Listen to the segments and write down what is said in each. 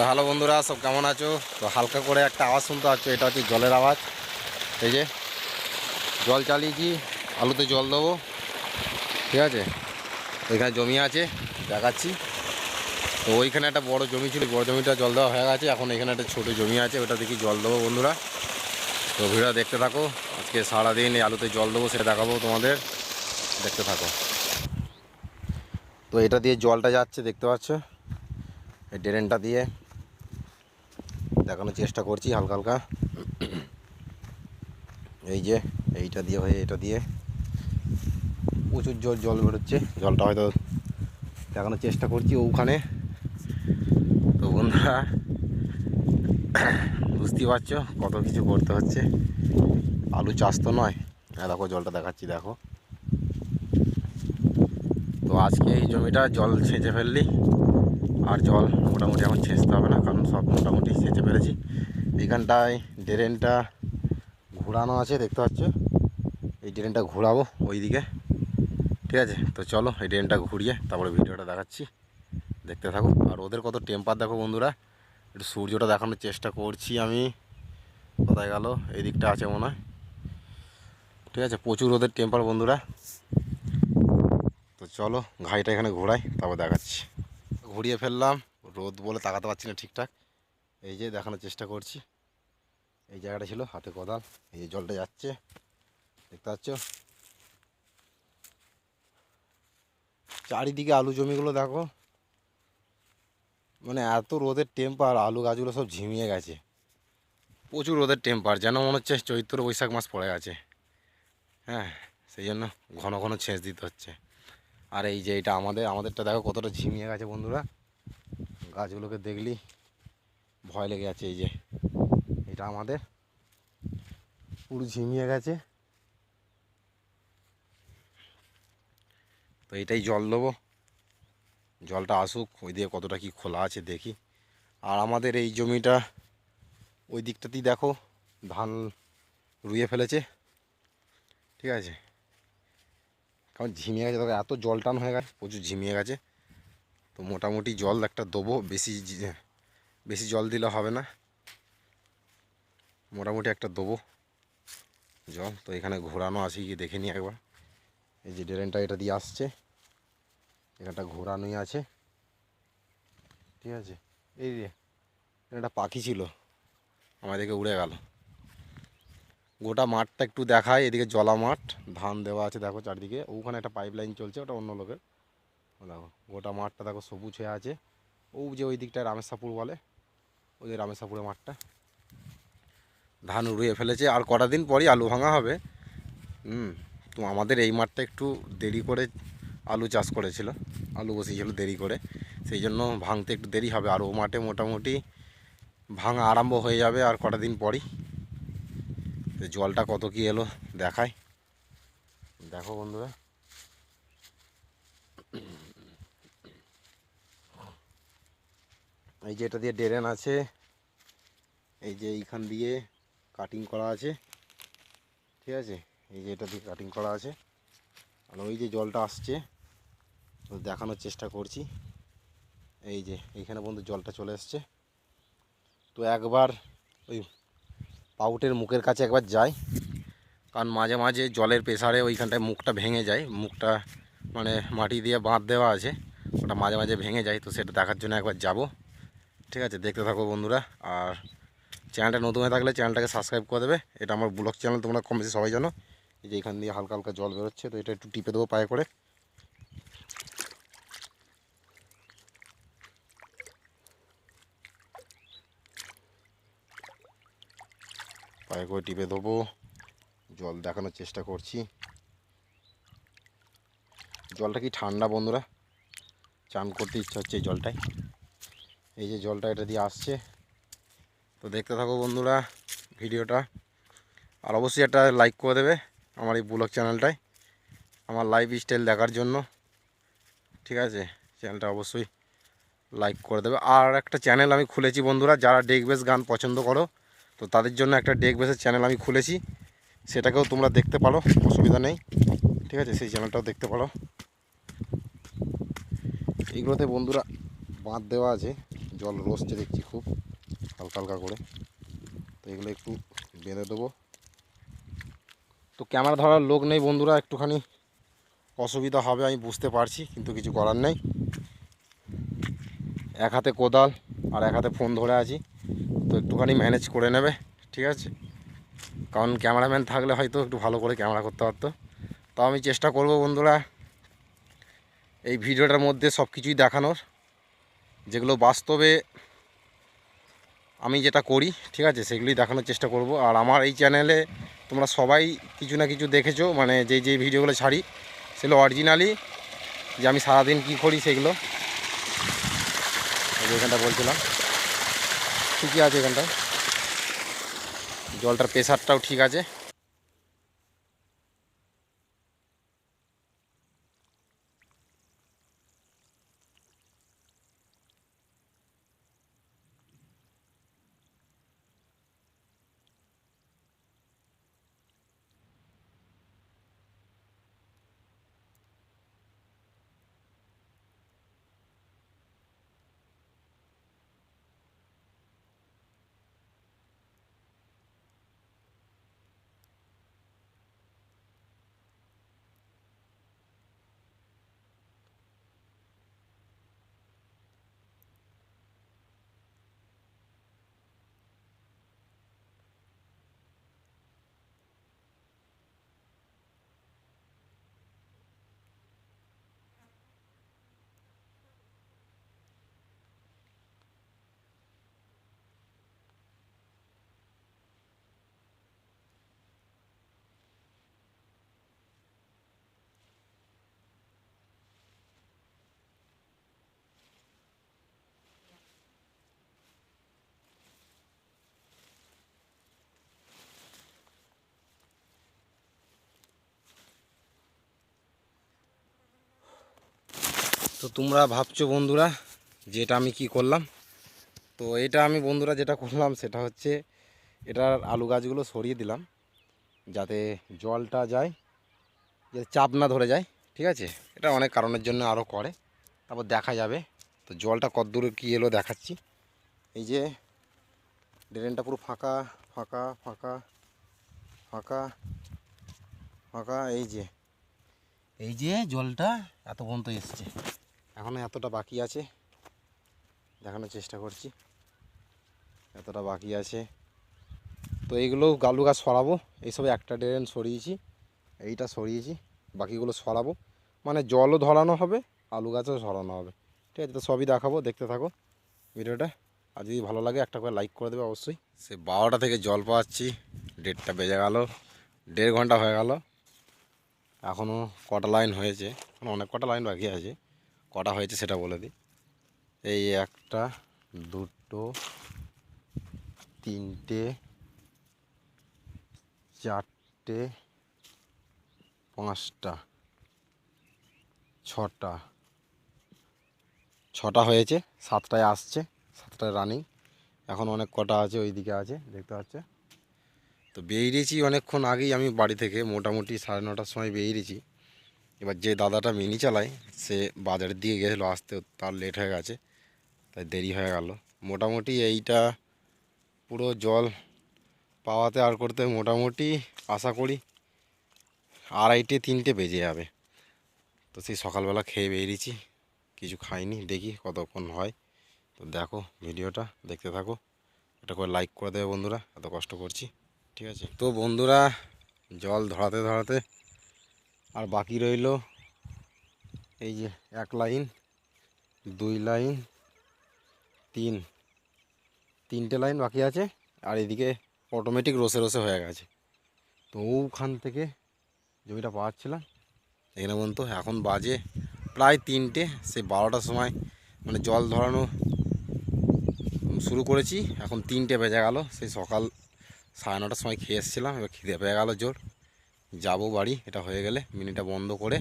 তো হ্যালো বন্ধুরা, সব কেমন আছো? তো হালকা করে একটা আওয়াজ শুনতে পাচ্ছ, এটা হচ্ছে জলের আওয়াজ। এই যে, জল চালিয়েছি, আলুতে জল দেবো। ঠিক আছে? এখানে জমি আছে, দেখাচ্ছি। তো ওইখানে একটা বড় জমি ছিল বড় জমিটা জল দেওয়া হয়ে গেছে। এখন এখানে একটা ছোটো জমি আছে, ওটা দেখি জল দেবো বন্ধুরা। তো ভিডিও দেখতে থাকো, আজকে সারাদিন এই আলুতে জল দেবো, সেটা দেখাবো তোমাদের। দেখতে থাকো। তো এটা দিয়ে জলটা যাচ্ছে, দেখতে পাচ্ছ? এই ড্রেনটা দিয়ে। দেখানোর চেষ্টা করছি হালকা হালকা। এই যে, এইটা দিয়ে হয়ে, এটা দিয়ে। প্রচুর জল জল বেরোচ্ছে। জলটা হয়তো দেখানোর চেষ্টা করছি ওখানে। তো বন্ধুরা, বুঝতেই পারছ কত কিছু করতে হচ্ছে। আলু চাষ তো নয়। হ্যাঁ দেখো, জলটা দেখাচ্ছি, দেখো। তো আজকে এই জমিটা জল ছেঁচে ফেললি। আর জল মোটামুটি এখন ছেঁচতে হবে না, কারণ সব মোটামুটি সেচে ফেলেছি। এইখানটায় ড্রেনটা ঘোরানো আছে, দেখতে পাচ্ছ? এই ড্রেনটা ঘোরাবো ওইদিকে। ঠিক আছে, তো চলো এই ড্রেনটা ঘুরিয়ে তারপরে ভিডিওটা দেখাচ্ছি। দেখতে থাকো। আর ওদের কত টেম্পার দেখো বন্ধুরা। একটু সূর্যটা দেখানোর চেষ্টা করছি আমি। কোথায় গেল? এই দিকটা আছে মনে হয়। ঠিক আছে, প্রচুর ওদের টেম্পার বন্ধুরা। তো চলো, ঘাইটা এখানে ঘোরাই, তারপর দেখাচ্ছি। ঘুরিয়ে ফেললাম, রোদ বলে তাকাতে পারছি না ঠিকঠাক। এই যে দেখানোর চেষ্টা করছি। এই জায়গাটা ছিল হাতে কোদাল, এই যে জলটা যাচ্ছে, দেখতে পাচ্ছ? চারিদিকে আলু জমিগুলো দেখো। মানে এত রোদের টেম্পার, আলু গাছগুলো সব ঝিমিয়ে গেছে। প্রচুর রোদের টেম্পার, যেন মনে হচ্ছে চৈত্র বৈশাখ মাস পড়ে গেছে। হ্যাঁ সেই জন্য ঘন ঘন ছেঁচ দিতে হচ্ছে। আর এই যে এটা আমাদের, আমাদেরটা দেখো কতটা ঝিমিয়ে গেছে বন্ধুরা। গাছগুলোকে দেখলি ভয় লেগে যাচ্ছে এই যে, এটা আমাদের। পুরো ঝিমিয়ে গেছে। তো এটাই জল দেবো। জলটা আসুক, ওই দিকে কতটা কি খোলা আছে দেখি। আর আমাদের এই জমিটা ওই দিকটাতেই দেখো, ধান রুইয়ে ফেলেছে। ঠিক আছে? কারণ ঝিমিয়ে গেছে, তবে এত জল টান হয়ে গেছে, প্রচুর ঝিমিয়ে গেছে। তো মোটামুটি জল একটা দেবো, বেশি বেশি জল দিলে হবে না। মোটামুটি একটা দেবো জল। তো এখানে ঘোরানো আছে কি দেখে নিই একবার। এই যে ড্রেনটা এটা দিয়ে আসছে, এখানটা ঘোরানোই আছে। ঠিক আছে? এই যে একটা পাখি ছিল, আমাদেরকে উড়ে গেল। গোটা মাঠটা একটু দেখায়, এদিকে জলা মাঠ, ধান দেওয়া আছে দেখো চারদিকে, ওখানে একটা পাইপ লাইন চলছে, ওটা অন্য লোকের। দেখো, গোটা মাঠটা দেখো সবুজ হয়ে আছে। ও যে ওই দিকটায় রামেশাপুর বলে, ওই যে রামেশাপুরের মাঠটা। ধান উড়িয়ে ফেলেছে, আর কটা দিন পরই আলু ভাঙা হবে। হুম, তো আমাদের এই মাঠটা একটু দেরি করে আলু চাষ করেছিল, আলু বসিয়েছিল দেরি করে। সেই জন্য ভাঙতে একটু দেরি হবে, আর ও মাঠে মোটামুটি ভাঙা আরম্ভ হয়ে যাবে আর কটা দিন পরই। জলটা কত কি এলো দেখায় দেখো বন্ধুরা। এই যে এটা দিয়ে ড্রেন আছে, এই যে এইখান দিয়ে কাটিং করা আছে, ঠিক আছে? এই যে এটা দিয়ে কাটিং করা আছে। আর ওই যে জলটা আসছে দেখানোর চেষ্টা করছি। এই যে, এইখানে বন্ধু জলটা চলে এসছে। তো একবার ওই পাউটের মুখের কাছে একবার যাই কারণ মাঝে মাঝে জলের প্রেসারে ওইখানটায় মুখটা ভেঙে যায়। মুখটা মানে মাটি দিয়ে বাঁধ দেওয়া আছে। ওটা মাঝে মাঝে ভেঙে যায়, তো সেটা দেখার জন্য একবার যাব। ঠিক আছে, দেখতে থাকো বন্ধুরা। আর চ্যানেলটা নতুন হয়ে থাকলে চ্যানেলটাকে সাবস্ক্রাইব করে দেবে। এটা আমার ব্লগ চ্যানেল, তোমরা কম বেশি সবাই জানো। এই যে এখান দিয়ে হালকা হালকা জল বেরোচ্ছে, তো এটা একটু টিপে দেবো পায়ে করে। পায়ে করে টিপে দেবো জল দেখানোর চেষ্টা করছি। জলটা কি ঠান্ডা বন্ধুরা? চান করতে ইচ্ছা হচ্ছে এই জলটায় এই যে জলটা এটা দিয়ে আসছে। তো দেখতে থাকো বন্ধুরা ভিডিওটা। আর অবশ্যই একটা লাইক করে দেবে আমার এই ব্লগ চ্যানেলটায়, আমার লাইফ স্টাইল দেখার জন্য। ঠিক আছে? চ্যানেলটা অবশ্যই লাইক করে দেবে। আর একটা চ্যানেল আমি খুলেছি বন্ধুরা, যারা ডেক বেস গান পছন্দ করো তো তাদের জন্য একটা ডেক বেসের চ্যানেল আমি খুলেছি। সেটাকেও তোমরা দেখতে পারো, অসুবিধা নেই। ঠিক আছে? সেই চ্যানেলটাও দেখতে পারো। এইগুলোতে বন্ধুরা বাঁধ দেওয়া আছে। জল রসছে দেখছি খুব, হালকা হালকা করে। তো এগুলো একটু বেঁধে দেবো। তো ক্যামেরা ধরার লোক নেই বন্ধুরা, একটুখানি অসুবিধা হবে আমি বুঝতে পারছি, কিন্তু কিছু করার নেই। এক হাতে কোদাল আর এক হাতে ফোন ধরে আছি। তো একটুখানি ম্যানেজ করে নেবে, ঠিক আছে? কারণ ক্যামেরাম্যান থাকলে হয়তো একটু ভালো করে ক্যামেরা করতে পারতো। তাও আমি চেষ্টা করব বন্ধুরা, এই ভিডিওটার মধ্যে সব কিছুই দেখানোর। যেগুলো বাস্তবে আমি যেটা করি, ঠিক আছে, সেগুলোই দেখানোর চেষ্টা করব। আর আমার এই চ্যানেলে তোমরা সবাই কিছু না কিছু দেখেছ মানে যেই যেই ভিডিওগুলো ছাড়ি, সেগুলো অরিজিনালি যে আমি সারাদিন কী করি সেগুলো এখানটা বলছিলাম। ঠিকই আছে এখানটায়। জলটার প্রেশারটাও ঠিক আছে। তো তোমরা ভাবছ বন্ধুরা যে এটা আমি কি করলাম? তো এটা আমি বন্ধুরা যেটা করলাম সেটা হচ্ছে এটার আলু গাছগুলো সরিয়ে দিলাম, যাতে জলটা যায়, যাতে চাপ না ধরে যায়, ঠিক আছে? এটা অনেক কারণের জন্য আরও করে, তারপর দেখা যাবে। তো জলটা কতদূর কী এলো দেখাচ্ছি। এই যে ড্রেনটা পুরো ফাঁকা ফাঁকা ফাঁকা ফাঁকা ফাঁকা, এই যে এই যে জলটা এত পর্যন্ত এসছে। এখনও এতটা বাকি আছে। দেখানোর চেষ্টা করছি। এতটা বাকি আছে। তো এইগুলো গালু গাছ সরাবো। এইসব একটা ড্রেন সরিয়েছি। এইটা সরিয়েছি। বাকিগুলো সরাবো। মানে জলও ধরানো হবে, আলু গাছও সরানো হবে। ঠিক আছে, তো সবই দেখাবো, দেখতে থাকো ভিডিওটা। আর যদি ভালো লাগে একটা করে লাইক করে দেবে অবশ্যই। সে বারোটা থেকে জল পাচ্ছি ডেটটা বেজে গেল, দেড় ঘণ্টা হয়ে গেল। এখনও কটা লাইন হয়েছে অনেক কটা লাইন বাকি আছে। কটা হয়েছে সেটা বলে দিই। এই একটা, দুটো, তিনটে, চারটে, পাঁচটা, ছটা। ছটা হয়েছে, সাতটায় আসছে, সাতটায় রানিং এখন অনেক কটা আছে ওই দিকে আছে, দেখতে পাচ্ছে? তো বেরিয়েছি অনেকক্ষণ আগেই আমি বাড়ি থেকে, মোটামুটি সাড়ে নটার সময় বেরিয়েছি। এবার যে দাদাটা মিনি চালায়, সে বাজারের দিকে গেছিল আসতে, তার লেট হয়ে গেছে, তাই দেরি হয়ে গেল। মোটামুটি এইটা পুরো জল পাওয়াতে আর করতে মোটামুটি আশা করি আড়াইটে তিনটে বেজে যাবে। তো সেই সকালবেলা খেয়ে বেরিয়েছি, কিছু খাইনি, দেখি কতক্ষণ হয়। তো দেখো ভিডিওটা, দেখতে থাকো এটা করে লাইক করে দেবে বন্ধুরা, এত কষ্ট করছি, ঠিক আছে? তো বন্ধুরা, জল ধরাতে ধরাতে আর বাকি রইল এই যে এক লাইন, দুই লাইন, তিন। তিনটে লাইন বাকি আছে আর এদিকে অটোমেটিক রসে রসে হয়ে গেছে। তো ওখান থেকে জমিটা পাওয়াচ্ছিলাম এখানে পর্যন্ত এখন বাজে প্রায় তিনটে, সেই বারোটার সময় মানে জল ধরানো শুরু করেছি। এখন তিনটে বেজে গেল, সেই সকাল সাড়ে নটার সময় খেয়ে এসেছিলাম, এবার খিদে পেয়ে গেল জোর। যাব বাড়ি, এটা হয়ে গেলে মিনিটা বন্ধ করে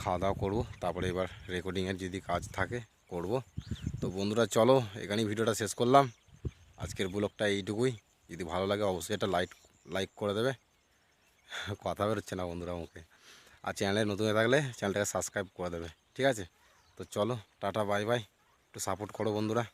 খাওয়া দাওয়া করব, তারপরে এবার রেকর্ডিংয়ের যদি কাজ থাকে করব। তো বন্ধুরা, চলো এখানেই ভিডিওটা শেষ করলাম। আজকের ব্লগটা এইটুকুই। যদি ভালো লাগে, অবশ্যই এটা লাইক লাইক করে দেবে। কথা বেরোচ্ছে না বন্ধুরা মুখে আর চ্যানেলে নতুন হয়ে থাকলে চ্যানেলটাকে সাবস্ক্রাইব করে দেবে, ঠিক আছে? তো চলো, টাটা বাই বাই একটু সাপোর্ট করো বন্ধুরা।